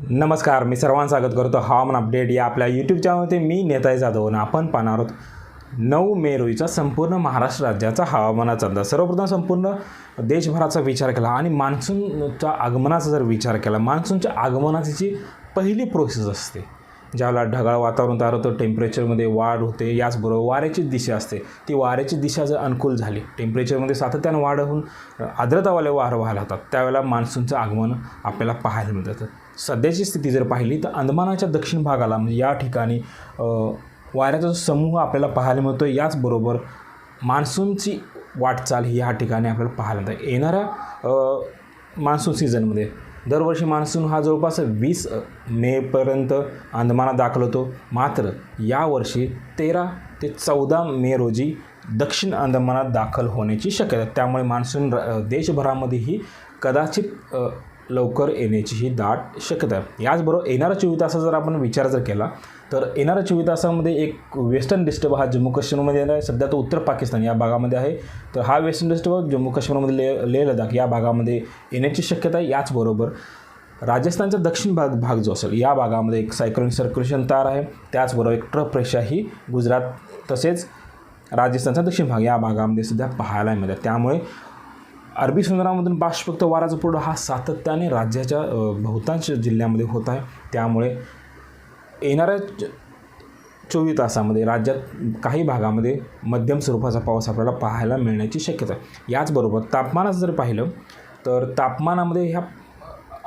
नमस्कार मी सर्वांचं स्वागत करतो. हवामान अपडेट या आपल्या यूट्यूब चॅनलमध्ये मी नेताय जाधव आणि आपण पाहणार आहोत नऊ मे रोजीचा संपूर्ण महाराष्ट्र राज्याचा हवामानाचा अंदाज. सर्वप्रथम संपूर्ण देशभराचा विचार केला आणि मान्सूनच्या आगमनाचा जर विचार केला मान्सूनच्या आगमनाची जी पहिली प्रोसेस असते ज्यावेळेला ढगाळ वातावरण तयार होतं टेम्परेचरमध्ये वाढ होते याचबरोबर वाऱ्याची दिशा असते. ती वाऱ्याची दिशा जर अनुकूल झाली टेम्परेचरमध्ये सातत्यानं वाढ होऊन आर्द्रतावाले वारं व्हायला होतात त्यावेळेला मान्सूनचं आगमन आपल्याला पाहायला मिळतं. सध्याची स्थिती जर पाहिली तर अंदमानाच्या दक्षिण भागाला म्हणजे या ठिकाणी वाऱ्याचा जो समूह आपल्याला पाहायला मिळतो. याचबरोबर मान्सूनची वाटचाल ही या ठिकाणी आपल्याला पाहायला मिळते. येणाऱ्या मान्सून सीझनमध्ये दरवर्षी मान्सून हा जवळपास वीस मेपर्यंत अंदमानात दाखल होतो. मात्र यावर्षी तेरा ते चौदा मे रोजी दक्षिण अंदमानात दाखल होण्याची शक्यता त्यामुळे मान्सून र- देशभरामध्येही कदाचित लवकर येण्याची ही दाट शक्यता आहे. याचबरोबर येणाऱ्या चोवीस तासाचा जर आपण विचार जर केला तर येणाऱ्या चोवीस तासामध्ये एक वेस्टर्न डिस्टर्ब हा जम्मू काश्मीरमध्ये आहे. सध्या तो उत्तर पाकिस्तान या भागामध्ये आहे. तर हा वेस्टर्न डिस्टर्ब जम्मू काश्मीरमध्ये ले लेह लडाख या भागामध्ये येण्याची शक्यता आहे. याचबरोबर राजस्थानचा दक्षिण भाग भाग जो असेल या भागामध्ये एक सायक्लोनिक सर्क्युलेशन तयार आहे. त्याचबरोबर एक ट्रफ रेषा ही गुजरात तसेच राजस्थानचा दक्षिण भाग या भागामध्ये सध्या पाहायला मिळतात त्यामुळे अरबी समुद्रामधून बाष्पक्त वाराचा पुरवठा हा सातत्याने राज्याच्या बहुतांश जिल्ह्यामध्ये होत आहे. त्यामुळे येणाऱ्या च- चोवीस तासामध्ये राज्यात काही भागामध्ये मध्यम स्वरूपाचा पाऊस आपल्याला पाहायला मिळण्याची शक्यता आहे. याचबरोबर तापमानाचं जर पाहिलं तर तापमानामध्ये ह्या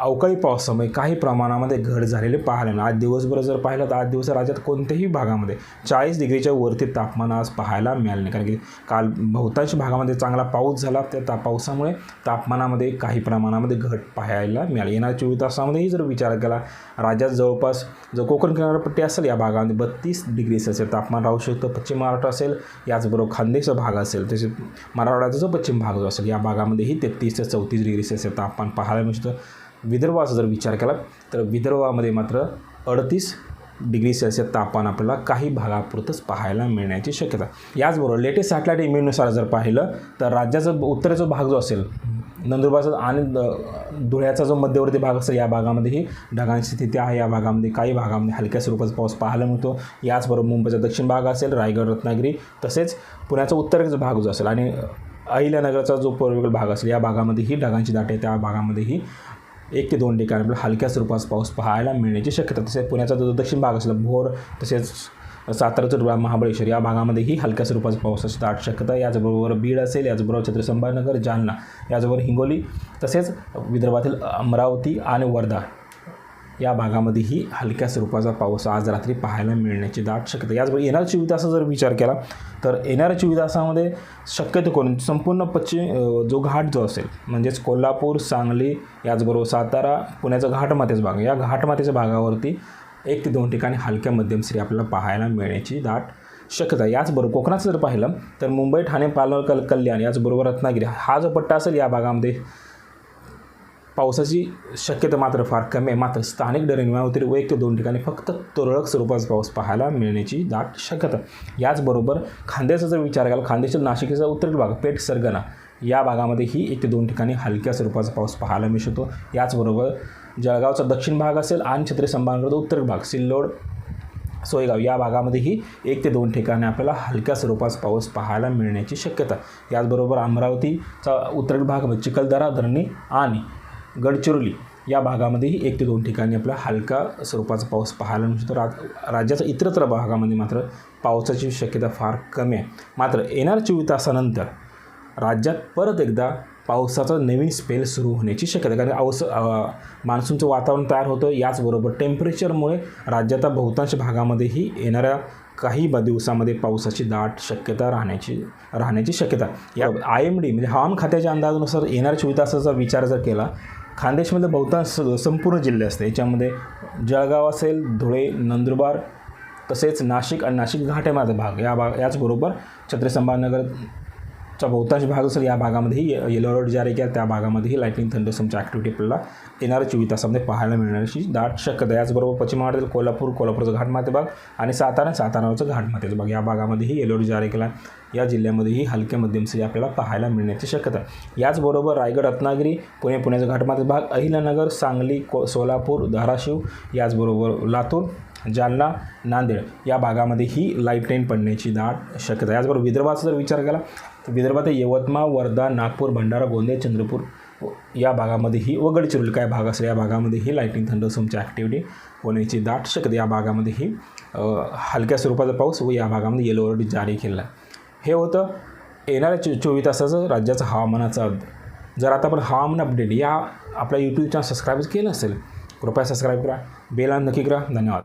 अवकाळी पावसामुळे म्हणजे काही प्रमाणामध्ये घट झालेले पाहायला मिळाले आज दिवसभर जर पाहिलं तर आज दिवस राज्यात कोणत्याही भागामध्ये चाळीस डिग्रीच्या वरती तापमान आज पाहायला मिळालं नाही. कारण की काल बहुतांश भागामध्ये चांगला पाऊस झाला. त्या ता पावसामुळे तापमानामध्ये काही प्रमाणामध्ये घट पाहायला मिळाली. येणाऱ्या चोवीस तासामध्येही जर विचार केला राज्यात जवळपास जो कोकण किनारपट्टी असेल या भागामध्ये बत्तीस डिग्री सेल्सिअस तापमान राहू शकतं. पश्चिम महाराष्ट्र असेल याचबरोबर खानदेशचा भाग असेल तसेच मराठवाड्याचा जो पश्चिम भाग जो असेल या भागामध्येही तेहतीस ते चौतीस डिग्री सेल्सिअस तापमान पाहायला मिळतं. विदर्भाचा जर विचार केला तर विदर्भामध्ये मात्र अडतीस डिग्री सेल्सिअस तापमान आपल्याला काही भागापुरतंच पाहायला मिळण्याची शक्यता याचबरोबर लेटेस्ट सॅटेलाईट इमेजनुसार जर पाहिलं तर राज्याचा उत्तरेचा भाग जो असेल नंदुरबारचा आणि धुळ्याचा जो मध्यवर्ती भाग असेल या भागामध्येही ढगांची स्थिती आहे. या भागामध्ये काही भागामध्ये हलक्या स्वरूपाचा पाऊस पाहायला मिळतो. याचबरोबर मुंबईचा दक्षिण भाग असेल रायगड रत्नागिरी तसेच पुण्याचा उत्तरेचा भाग जो असेल आणि अहिल्यानगरचा जो पूर्वेकडील भाग असेल या भागामध्येही ढगांची दाट आहे. त्या भागामध्येही एक ते दोन ठिकाणी आपल्याला हलक्या स्वरूपाचा पाऊस पाहायला मिळण्याची शक्यता. तसेच पुण्याचा जो दक्षिण भाग असेल भोर तसेच सातारा भाग महाबळेश्वर या भागामध्येही हलक्या स्वरूपाचा पावसाची दाट शक्यता याचबरोबर बीड असेल याचबरोबर छत्रपती जालना याचबरोबर हिंगोली तसेच विदर्भातील अमरावती आणि वर्धा या भागामध्येही हलक्या स्वरूपाचा पाऊस आज रात्री पाहायला मिळण्याची दाट शक्यता याचबरोबर येणाऱ्या चोवीस तासाचा जर विचार केला तर येणाऱ्या चोवीस तासामध्ये शक्यतो करून संपूर्ण पश्चिम जो घाट जो असेल म्हणजेच कोल्हापूर सांगली याचबरोबर सातारा पुण्याचा घाटमातेचा भाग या घाटमातेच्या भागावरती एक ते दोन ठिकाणी हलक्या मध्यम आपल्याला पाहायला मिळण्याची दाट शक्यता याचबरोबर कोकणाचं जर पाहिलं तर मुंबई ठाणे पालघर कल कल्याण याचबरोबर रत्नागिरी हा जो पट्टा असेल या भागामध्ये पावसाची शक्यता मात्र फार कमी आहे. मात्र स्थानिक डरेनिमावतील व एक ते दोन ठिकाणी फक्त तुरळक स्वरूपाचा पाऊस पाहायला मिळण्याची दाट शक्यता याचबरोबर खांद्याचा जर विचार केला खांद्याच्या नाशिकचा उत्तरेल भाग पेठ सरगणा या भागामध्येही एक ते दोन ठिकाणी हलक्या स्वरूपाचा पाऊस पाहायला मिळू शकतो. याचबरोबर जळगावचा दक्षिण भाग असेल आणि छत्री संभाजीनगरचा उत्तर भाग सिल्लोड सोयगाव या भागामध्येही एक ते दोन ठिकाणी आपल्याला हलक्या स्वरूपाचा पाऊस पाहायला मिळण्याची शक्यता याचबरोबर अमरावतीचा उत्तर भाग चिखलदरा धरणी आणि गडचिरोली या भागामध्येही एक ते दोन ठिकाणी आपला हलका स्वरूपाचा पाऊस पाहायला मिळू शकतो राज राज्याचा इतरत्र भागामध्ये मात्र पावसाची शक्यता फार कमी आहे. मात्र येणार चोवीस तासानंतर राज्यात परत एकदा पावसाचा नवीन स्पेल सुरू होण्याची शक्यता कारण अवस मान्सूनचं वातावरण तयार होतं. याचबरोबर टेम्परेचरमुळे राज्याच्या बहुतांश भागामध्येही येणाऱ्या काही दिवसामध्ये पावसाची दाट शक्यता राहण्याची राहण्याची शक्यता या आय एम डी म्हणजे हवामान खात्याच्या अंदाजानुसार येणाऱ्या चोवीस तासाचा विचार जर केला खानदेशमध्ये बहुतांश संपूर्ण जिल्हे असते याच्यामध्ये जळगाव असेल धुळे नंदुरबार तसेच नाशिक आणि नाशिक घाट्यामध्ये भाग. या भाग याचबरोबर छत्रसंभानगर चा बहुतांश भाग असेल या भागामध्येही येलो अलर्ट जारी केला त्या भागामध्येही लाईटनिंग थंडरस्टॉमची ॲक्टिव्हिटी आपल्याला येणाऱ्या चोवीस तासामध्ये पाहायला मिळण्याची दाट शक्यता आहे. याचबरोबर पश्चिम महाराष्ट्रातील कोल्हापूर कोल्हापूरचं घाटमाते भाग आणि सातारा साताराचं घाटमातेचा भाग या भागामध्येही येलो अलर्ट जारी केला. या जिल्ह्यामध्येही हलक्या मध्यम सरी आपल्याला पाहायला मिळण्याची शक्यता याचबरोबर रायगड रत्नागिरी पुणे पुण्याचा घाटमाते भाग अहिल्यानगर सांगली को सोलापूर धाराशिव याचबरोबर लातूर जालना नांदेड या भागामध्ये ही लाइट पडण्याची दाट शक्यता याचबरोबर विदर्भाचा जर विचार केला विदर्भात यवतमाळ वर्धा नागपूर भंडारा गोंदिया चंद्रपूर या भागामध्येही व गडचिरोली काय भाग असेल या भागामध्येही लाईटिंग थंडरसमची ॲक्टिव्हिटी होण्याची दाट शक्यता या भागामध्येही हलक्या स्वरूपाचा पाऊस व या भागामध्ये येलो अलर्ट जारी केला हे होतं येणाऱ्या चो चोवीस तासाचं राज्याचं हवामानाचा जर आता आपण हवामान अपडेट या आपल्या यूट्यूब चॅनल सबस्क्राईब केलं असेल कृपया सबस्क्राईब करा. बेल नक्की करा. धन्यवाद.